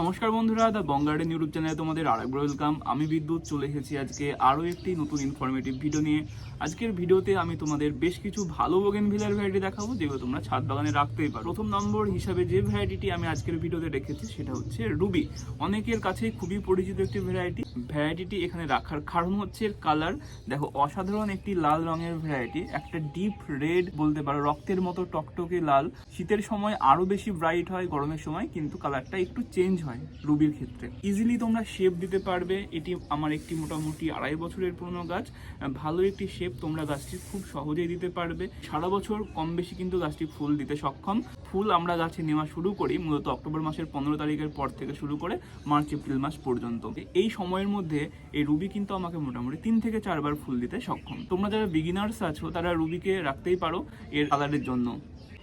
নমস্কার বন্ধুরা the বঙ্গার্ডেন YouTube চ্যানেলে তোমাদের আরেকবার ওয়েলকাম আমি বিদ্যুৎ, চলে এসেছি আজকে আরও একটি নতুন ইনফরমেটিভ ভিডিও নিয়ে। আজকের ভিডিওতে আমি তোমাদের বেশ কিছু ভালো বোগেন ভিলার ভ্যারাইটি দেখাবো, যেগুলো তোমরা ছাদ বাগানে রাখতেই পারো। প্রথম নম্বর হিসাবে যে ভ্যারাইটিটি আমি আজকের ভিডিওতে রেখেছি সেটা হচ্ছে রুবি অনেকের কাছেই খুবই পরিচিত একটি ভ্যারাইটি ভ্যারাইটিটি এখানে রাখার কারণ হচ্ছে কালার দেখো, অসাধারণ একটি লাল রঙের ভ্যারাইটি একটা ডিপ রেড বলতে পারো, রক্তের মতো টকটকে লাল। শীতের সময় আরও বেশি ব্রাইট হয়, গরমের সময়, কিন্তু কালারটা একটু চেঞ্জ হয় রুবির ক্ষেত্রে। ইজিলি তোমরা শেপ দিতে পারবে। এটি আমার একটি মোটামুটি আড়াই বছরের পুরনো গাছ। ভালো একটি শেপ তোমরা গাছটি খুব সহজেই দিতে পারবে। সারা বছর কম বেশি কিন্তু গাছটি ফুল দিতে সক্ষম। ফুল আমরা গাছে নেওয়া শুরু করি মূলত অক্টোবর মাসের পনেরো তারিখের পর থেকে শুরু করে মার্চ, এপ্রিল মাস পর্যন্ত। এই সময়ের মধ্যে এই রুবি কিন্তু আমাকে মোটামুটি তিন থেকে চারবার ফুল দিতে সক্ষম। তোমরা যারা বিগিনার্স আছো, তারা রুবিকে রাখতেই পারো এর কালারের জন্য।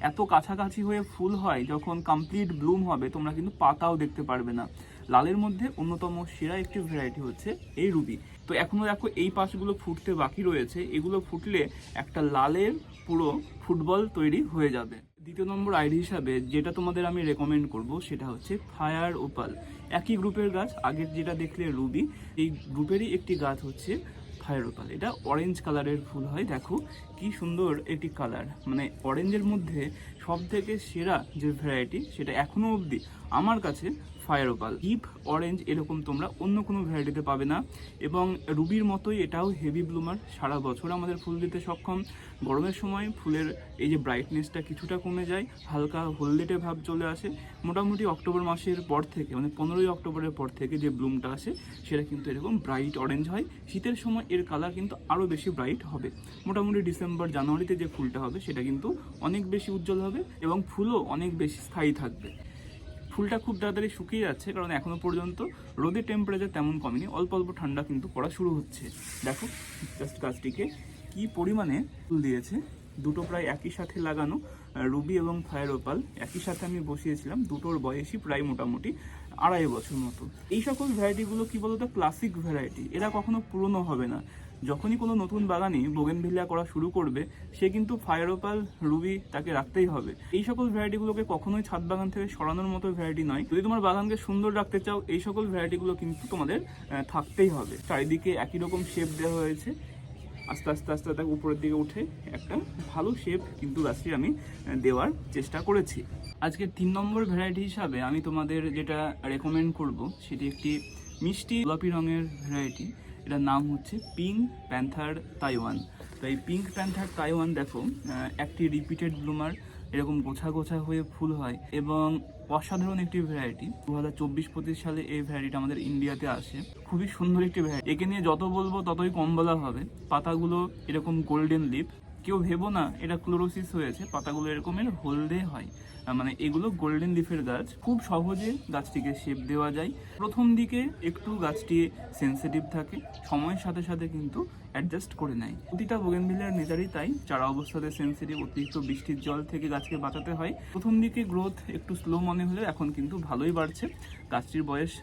এত কাছাকাছি হয়ে ফুল হয় যখন কমপ্লিট ব্লুম হবে, তোমরা কিন্তু পাতাও দেখতে পারবে না। লালের মধ্যে অন্যতম সেরা একটি ভ্যারাইটি হচ্ছে এই রুবি তো এখনও দেখো এই পাশগুলো ফুটতে বাকি রয়েছে, এগুলো ফুটলে একটা লালের পুরো ফুটবল তৈরি হয়ে যাবে। দ্বিতীয় নম্বর আইডি হিসাবে যেটা তোমাদের আমি রেকমেন্ড করব সেটা হচ্ছে ফায়ার ওপাল একই গ্রুপের গাছ, আগের যেটা দেখলে রুবি এই গ্রুপেরই একটি গাছ হচ্ছে ফায়ার ওপাল এটা অরেঞ্জ কালারের ফুল হয়। দেখো কি সুন্দর এটি কালার মানে অরেঞ্জের মধ্যে সব থেকে সেরা যে ভ্যারাইটি সেটা এখনও অবধি আমার কাছে ফায়ার ওপাল ডিপ অরেঞ্জ এরকম তোমরা অন্য কোনো ভ্যারাইটিতে পাবে না। এবং রুবির মতোই এটাও হেভি ব্লুমার সারা বছর আমাদের ফুল দিতে সক্ষম। গরমের সময় ফুলের এই যে ব্রাইটনেসটা কিছুটা কমে যায়। হালকা হলদেটে ভাব চলে আসে। মোটামুটি অক্টোবর মাসের পর থেকে মানে পনেরোই অক্টোবরের পর থেকে যে ব্লুমটা আসে, সেটা কিন্তু এরকম ব্রাইট অরেঞ্জ হয়। শীতের সময় এর কালার কিন্তু আরও বেশি ব্রাইট হবে। মোটামুটি ডিসেম্বর, জানুয়ারিতে যে ফুলটা হবে, সেটা কিন্তু অনেক বেশি উজ্জ্বল হবে। এবং ফুলও অনেক বেশি স্থায়ী থাকবে। ফুলটা খুব তাড়াতাড়ি শুকিয়ে যাচ্ছে, কারণ এখনও পর্যন্ত রোদের টেম্পারেচার তেমন কমেনি, অল্প অল্প ঠান্ডা কিন্তু পড়া শুরু হচ্ছে। দেখো জাস্ট গাছটিকে কি পরিমাণে ফুল দিয়েছে। দুটো প্রায় একই সাথে লাগানো রুবি এবং ফায়ার ওপাল একই সাথে আমি বসিয়েছিলাম, দুটোর বয়সই প্রায় মোটামুটি আড়াই বছর মতো। এই সকল ভ্যারাইটিগুলো কি বলতো? ক্লাসিক ভ্যারাইটি এরা কখনো পুরনো হবে না। যখনই কোনো নতুন বাগানি বোগেনভিলিয়া করা শুরু করবে, সে কিন্তু ফায়ার ওপাল রুবি তাকে রাখতেই হবে। এই সকল ভ্যারাইটিগুলোকে কখনোই ছাদ বাগান থেকে সরানোর মতো ভ্যারাইটি নয়। যদি তোমার বাগানকে সুন্দর রাখতে চাও, এই সকল ভ্যারাইটিগুলো কিন্তু তোমাদের থাকতেই হবে। চারিদিকে একই রকম শেপ দেওয়া হয়েছে। আস্তে আস্তে আস্তে তাকে উপরের দিকে উঠে একটা ভালো শেপ কিন্তু গাছটি আমি দেওয়ার চেষ্টা করেছি। আজকে তিন নম্বর ভ্যারাইটি হিসাবে আমি তোমাদের যেটা রেকমেন্ড করব, সেটি একটি মিষ্টি গোলাপি রঙের ভ্যারাইটি এটার নাম হচ্ছে পিঙ্ক প্যান্থার তাইওয়ান। তো এই পিঙ্ক প্যান্থার তাইওয়ান দেখো একটি রিপিটেড ব্লুমার এরকম গোছা গোছা হয়ে ফুল হয় এবং অসাধারণ একটি ভ্যারাইটি দু হাজার চব্বিশ পঁচিশ সালে এই ভ্যারাইটি আমাদের ইন্ডিয়াতে আসে। খুবই সুন্দর একটি ভ্যারাইটি একে নিয়ে যত বলব ততই কম বলা হবে। পাতাগুলো এরকম গোল্ডেন লিপ কেউ ভেবো না, এটা ক্লোরোসিস হয়েছে, পাতাগুলো এরকমের হলদে হয়। মানে এগুলো গোল্ডেন লিফের গাছ, খুব সহজে গাছটিকে শেপ দেওয়া যায়। প্রথম দিকে একটু গাছটি সেন্সিটিভ থাকে, সময়ের সাথে সাথে কিন্তু অ্যাডজাস্ট করে নেয়। প্রতিটা বোগেনভিলিয়ার নেচারই তাই, চারা অবস্থাতে সেন্সিটিভ অতিরিক্ত বৃষ্টির জল থেকে গাছকে বাঁচাতে হয়। প্রথম দিকে গ্রোথ একটু স্লো মনে হলেও এখন কিন্তু ভালোই বাড়ছে। গাছটির বয়স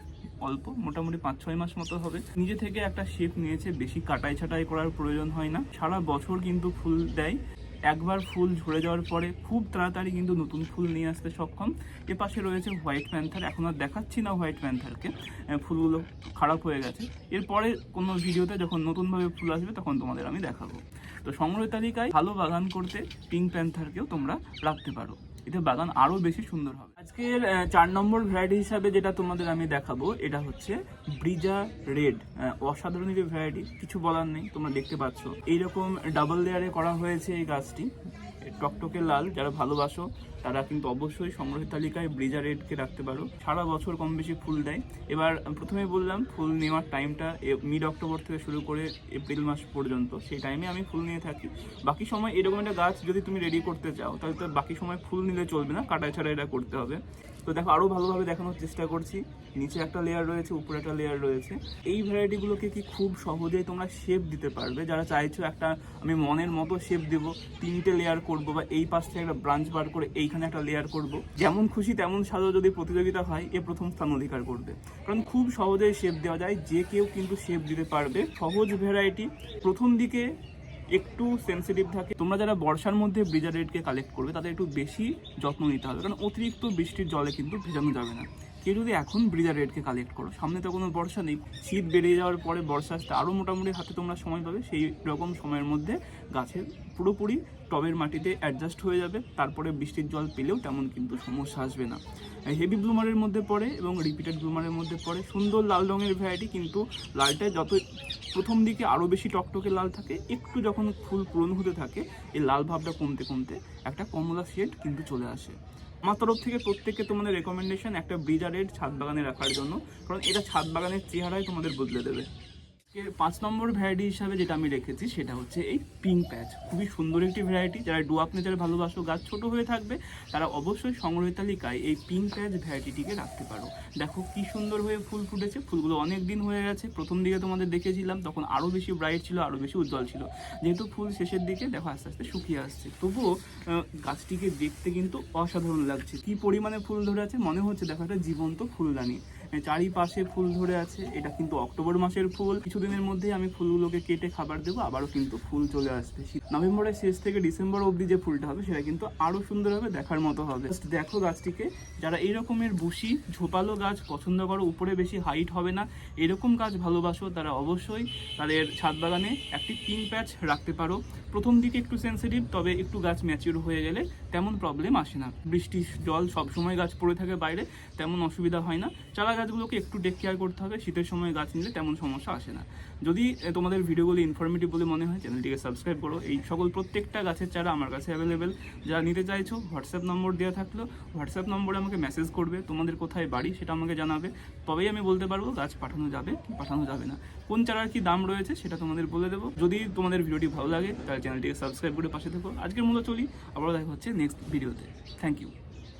অল্প, মোটামুটি পাঁচ, ছয় মাস মতো হবে। নিজে থেকে একটা শেপ নিয়েছে, বেশি কাটাই ছাটাই করার প্রয়োজন হয় না। সারা বছর কিন্তু ফুল দেয়। একবার ফুল ঝরে যাওয়ার পরে খুব তাড়াতাড়ি কিন্তু নতুন ফুল নিয়ে আসতে সক্ষম। এ পাশে রয়েছে হোয়াইট প্যান্থার এখন আর দেখাচ্ছি না হোয়াইট প্যান্থারকে ফুলগুলো খারাপ হয়ে গেছে। এরপরে কোনো ভিডিওতে যখন নতুনভাবে ফুল আসবে, তখন তোমাদের আমি দেখাবো। তো সংগ্রহ তালিকায় ভালো বাগান করতে পিঙ্ক প্যান্থারকেও তোমরা রাখতে পারো। এতে বাগান আরও বেশি সুন্দর হবে। আজকের চার নম্বর ভ্যারাইটি হিসাবে যেটা তোমাদের আমি দেখাবো, এটা হচ্ছে ব্রিজা রেড অসাধারণ যে ভ্যারাইটি কিছু বলার নেই, তোমরা দেখতে পাচ্ছ। এইরকম ডাবল লেয়ারে করা হয়েছে এই গাছটি। টকটকে লাল, যারা ভালোবাসো, তারা কিন্তু অবশ্যই সংগ্রহের তালিকায় ব্রিজা রেডকে রাখতে পারো। সারা বছর কম বেশি ফুল দেয়। এবার প্রথমে বললাম, ফুল নেওয়ার টাইমটা মিড অক্টোবর থেকে শুরু করে এপ্রিল মাস পর্যন্ত। সেই টাইমে আমি ফুল নিয়ে থাকি। বাকি সময় এরকম একটা গাছ যদি তুমি রেডি করতে চাও, তাহলে তো বাকি সময় ফুল নিলে চলবে না কাটা ছাড়া এটা করতে হবে। তো দেখো আরও ভালোভাবে দেখানোর চেষ্টা করছি। নিচে একটা লেয়ার রয়েছে, উপরে একটা লেয়ার রয়েছে। এই ভ্যারাইটিগুলোকে কি খুব সহজেই তোমরা শেপ দিতে পারবে? যারা চাইছো একটা, আমি মনের মতো শেপ দেব, তিনটে লেয়ার করব বা এই পাশ থেকে একটা ব্রাঞ্চ বার করে এইখানে একটা লেয়ার করব। যেমন খুশি, তেমন সাজো যদি প্রতিযোগিতা হয়, এ প্রথম স্থান অধিকার করবে। কারণ খুব সহজেই শেপ দেওয়া যায়, যে কেউ কিন্তু শেপ দিতে পারবে। সহজ ভ্যারাইটি প্রথম দিকে একটু সেন্সিটিভ থাকে। তোমরা যারা বর্ষার মধ্যে ব্রিজার রেডকে কালেক্ট করবে, তাদের একটু বেশি যত্ন নিতে হবে। কারণ অতিরিক্ত বৃষ্টির জলে কিন্তু ভেজানো যাবে না। কেউ যদি এখন ব্রিজার রেডকে কালেক্ট করো, সামনে তো কোনো বর্ষা নেই। শীত বেড়ে যাওয়ার পরে বর্ষা আসতে আরও মোটামুটি হাতে তোমরা সময় পাবে। সেই রকম সময়ের মধ্যে গাছের পুরোপুরি টবের মাটিতে অ্যাডজাস্ট হয়ে যাবে, তারপরে বৃষ্টির জল পেলেও তেমন কিন্তু সমস্যা আসবে না। হেভি ব্লুমারের মধ্যে পড়ে এবং রিপিটেড ব্লুমারের মধ্যে পড়ে, সুন্দর লাল রঙের ভ্যারাইটি কিন্তু লালটা যত প্রথম দিকে আরও বেশি টকটকে লাল থাকে, একটু যখন ফুল পূরণ হতে থাকে, এই লাল ভাবটা কমতে কমতে একটা কমলা শেড কিন্তু চলে আসে। আমার তরফ থেকে প্রত্যেককে তোমাদের রেকমেন্ডেশন একটা ব্রিজা রেড ছাদ বাগানে রাখার জন্য, কারণ এটা ছাদ বাগানের চেহারাই তোমাদের বদলে দেবে। পাঁচ নম্বর ভ্যারাইটি হিসাবে যেটা আমি রেখেছি সেটা হচ্ছে এই পিঙ্ক প্যাচ খুবই সুন্দর একটি ভ্যারাইটি যারা ডুয়াপ নেচারে ভালোবাসো, গাছ ছোট হয়ে থাকবে, তারা অবশ্যই সংগ্রহের তালিকায় এই পিঙ্ক প্যাচ ভ্যারাইটিটিকে রাখতে পারো। দেখো কি সুন্দর হয়ে ফুল ফুটেছে। ফুলগুলো অনেক দিন হয়ে গেছে। প্রথম দিকে তোমাদের দেখেছিলাম, তখন আরও বেশি ব্রাইট ছিল আরও বেশি উজ্জ্বল ছিল। যেহেতু ফুল শেষের দিকে দেখো আস্তে আস্তে শুকিয়ে আসছে। তবুও গাছটিকে দেখতে কিন্তু অসাধারণ লাগছে। কি পরিমাণে ফুল ধরে আছে মনে হচ্ছে দেখো একটা জীবন্ত ফুলদানি। চারিপাশে ফুল ধরে আছে। এটা কিন্তু অক্টোবর মাসের ফুল। কিছুদিনের মধ্যে আমি ফুলগুলোকে কেটে খাবার দেবো, আবারও কিন্তু ফুল চলে আসবে। নভেম্বরের শেষ থেকে ডিসেম্বর অবধি যে ফুলটা হবে, সেটা কিন্তু আরও সুন্দর হবে, দেখার মতো হবে। দেখো গাছটিকে। যারা এই রকমের বুশি, ঝোপালো গাছ পছন্দ করো, উপরে বেশি হাইট হবে না, এরকম গাছ ভালোবাসো, তারা অবশ্যই তাদের ছাদ বাগানে একটি পিঙ্ক প্যাচ রাখতে পারো। প্রথম দিকে একটু সেন্সিটিভ তবে একটু গাছ ম্যাচিউর হয়ে গেলে তেমন প্রবলেম আসে না। বৃষ্টির জল সবসময় গাছ পড়ে থাকে বাইরে, তেমন অসুবিধা হয় না। চারা গাছগুলোকে একটু টেক কেয়ার করতে হবে। শীতের সময় গাছ নিলে তেমন সমস্যা আসে না। যদি তোমাদের ভিডিওগুলো ইনফরমেটিভ বলে মনে হয় চ্যানেলটিকে সাবস্ক্রাইব করো। এই সকল প্রত্যেকটা গাছের চারা আমার কাছে অ্যাভেলেবেল যারা নিতে চাইছো হোয়াটসঅ্যাপ নম্বর দেওয়া থাকল। হোয়াটসঅ্যাপ নম্বরে আমাকে মেসেজ করবে, তোমাদের কোথায় বাড়ি সেটা আমাকে জানাবে। তবেই আমি বলতে পারব, গাছ পাঠানো যাবে কি পাঠানো যাবে না। কোন চারার কি দাম রয়েছে সেটা তোমাদের বলে দেবো। যদি তোমাদের ভিডিওটি ভালো লাগে, তাহলে চ্যানেলটিকে সাবস্ক্রাইব করে পাশে থেকো। আজকের মতো চলি, আবারও দেখা হচ্ছে নেক্সট ভিডিওতে থ্যাংক ইউ